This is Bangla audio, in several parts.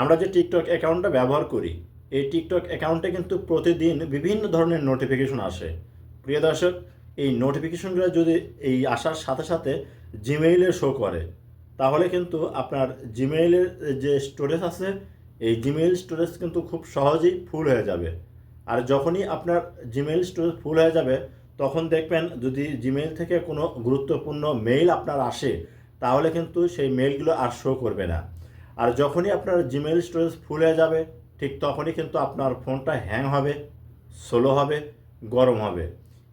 আমরা যে টিকটক অ্যাকাউন্টটা ব্যবহার করি, এই টিকটক অ্যাকাউন্টে কিন্তু প্রতিদিন বিভিন্ন ধরনের নোটিফিকেশন আসে। প্রিয় দর্শক, এই নোটিফিকেশনগুলো যদি এই আসার সাথে সাথে জিমেইলে শো করে, তাহলে কিন্তু আপনার জিমেইলের যে স্টোরেজ আছে, এই জিমেইল স্টোরেজ কিন্তু খুব সহজেই ফুল হয়ে যাবে। আর যখনই আপনার জিমেইল স্টোরেজ ফুল হয়ে যাবে, তখন দেখবেন যদি জিমেইল থেকে কোনো গুরুত্বপূর্ণ মেইল আপনার আসে, তাহলে কিন্তু সেই মেইলগুলো আর শো করবে না। আর যখনই আপনার জিমেইল স্টোরেজ ফুল হয়ে যাবে, ঠিক তখনই কিন্তু আপনার ফোনটা হ্যাং হবে স্লো হবে, গরম হবে।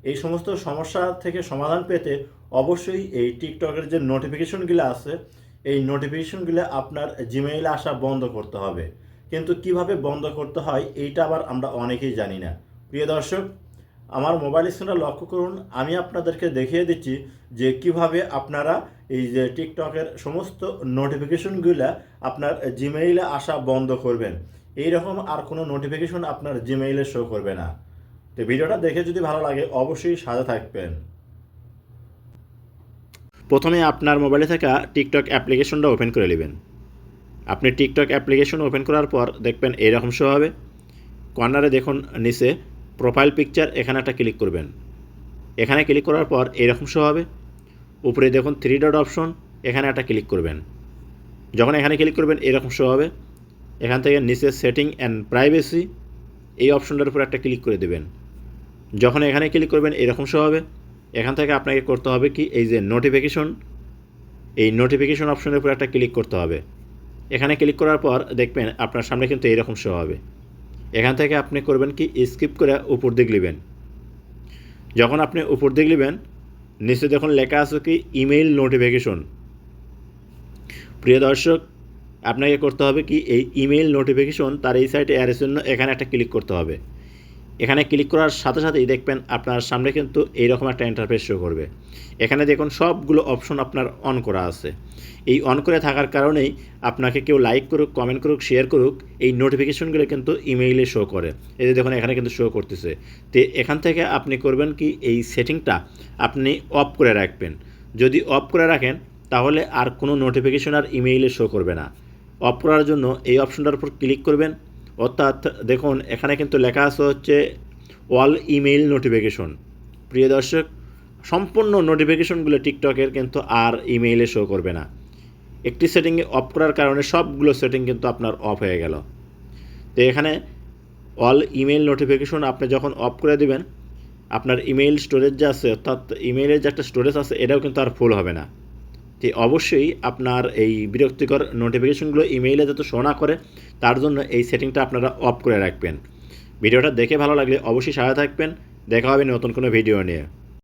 এই সমস্ত সমস্যা থেকে সমাধান পেতে অবশ্যই এই টিকটকের যে নোটিফিকেশনগুলো আছে, এই নোটিফিকেশনগুলো আপনার জিমেইলে আসা বন্ধ করতে হবে। কিন্তু কীভাবে বন্ধ করতে হয়, এইটা আবার আমরা অনেকেই জানি না। প্রিয় দর্শক আমার মোবাইল স্ক্রিনটা লক্ষ্য করুন, আমি আপনাদেরকে দেখিয়ে দিচ্ছি যে কীভাবে আপনারা এই যে টিকটকের সমস্ত নোটিফিকেশনগুলো আপনার জিমেইলে আসা বন্ধ করবেন। এই রকম আর কোনো নোটিফিকেশন আপনার জিমেইলে শো করবে না। তো ভিডিওটা দেখে যদি ভালো লাগে, অবশ্যই সাথে থাকবেন। প্রথমে আপনার মোবাইলে থাকা টিকটক অ্যাপ্লিকেশনটা ওপেন করে নেবেন। আপনি টিকটক অ্যাপ্লিকেশন ওপেন করার পর দেখবেন এইরকম শো হবে। কর্নারে দেখুন, নিচে প্রোফাইল পিকচার এখানে একটা ক্লিক করবেন। এখানে ক্লিক করার পর এরকম শো হবে। উপরে দেখুন থ্রি ডট অপশন এখানে একটা ক্লিক করবেন। যখন এখানে ক্লিক করবেন, এরকম শো হবে। এখান থেকে নিচে সেটিং অ্যান্ড প্রাইভেসি এই অপশনটার উপর একটা ক্লিক করে দেবেন। যখন এখানে ক্লিক করবেন, এরকম শো হবে। এখান থেকে আপনাকে করতে হবে কি? এই যে নোটিফিকেশন এই নোটিফিকেশন অপশনের উপর একটা ক্লিক করতে হবে। এখানে ক্লিক করার পর দেখবেন আপনার সামনে কিন্তু এইরকম শো হবে। এখান থেকে আপনি করবেন কি স্কিপ করে উপর দিক নেবেন যখন আপনি উপর দিক নেবেন নিচে দেখুন লেখা আছে কি ইমেইল নোটিফিকেশন প্রিয় দর্শক, আপনাকে করতে হবে কি, এই ইমেইল নোটিফিকেশন তার এই সাইটে এর জন্য এখানে একটা ক্লিক করতে হবে। এখানে ক্লিক করার সাথে সাথেই দেখবেন আপনার সামনে কিন্তু এইরকম একটা ইন্টারফেস শো করবে। এখানে দেখুন সবগুলো অপশন আপনার অন করা আছে। এই অন করে থাকার কারণেই আপনাকে কেউ লাইক করুক কমেন্ট করুক শেয়ার করুক, এই নোটিফিকেশনগুলো কিন্তু ইমেইলে শো করে। এই যে দেখুন এখানে কিন্তু শো করতেছে। তো এখান থেকে আপনি করবেন কি, এই সেটিংটা আপনি অফ করে রাখবেন। যদি অফ করে রাখেন, তাহলে আর কোনো নোটিফিকেশন আর ইমেইলে শো করবে না। অফ করার জন্য এই অপশনটার উপর ক্লিক করবেন। অর্থাৎ দেখুন, এখানে কিন্তু লেখা আছে হচ্ছে অল ইমেইল নোটিফিকেশন। প্রিয় দর্শক, সম্পূর্ণ নোটিফিকেশনগুলো টিকটকের কিন্তু আর ইমেইলে শো করবে না। একটি সেটিংয়ে অফ করার কারণে সবগুলো সেটিং কিন্তু আপনার অফ হয়ে গেল। তো এখানে অল ইমেইল নোটিফিকেশন আপনি যখন অফ করে দিবেন, আপনার ইমেইল স্টোরেজ যে আছে, অর্থাৎ ইমেইলের যে একটা স্টোরেজ আছে, এটাও কিন্তু আর ফুল হবে না। তো অবশ্যই আপনার এই বিরক্তিকর নোটিফিকেশনগুলো ইমেইলে যাতে শোনা করে, তার জন্য এই সেটিংটা আপনারা অফ করে রাখবেন। ভিডিওটা দেখে ভালো লাগলে অবশ্যই সারা থাকবেন। দেখা হবে নতুন কোনো ভিডিও নিয়ে।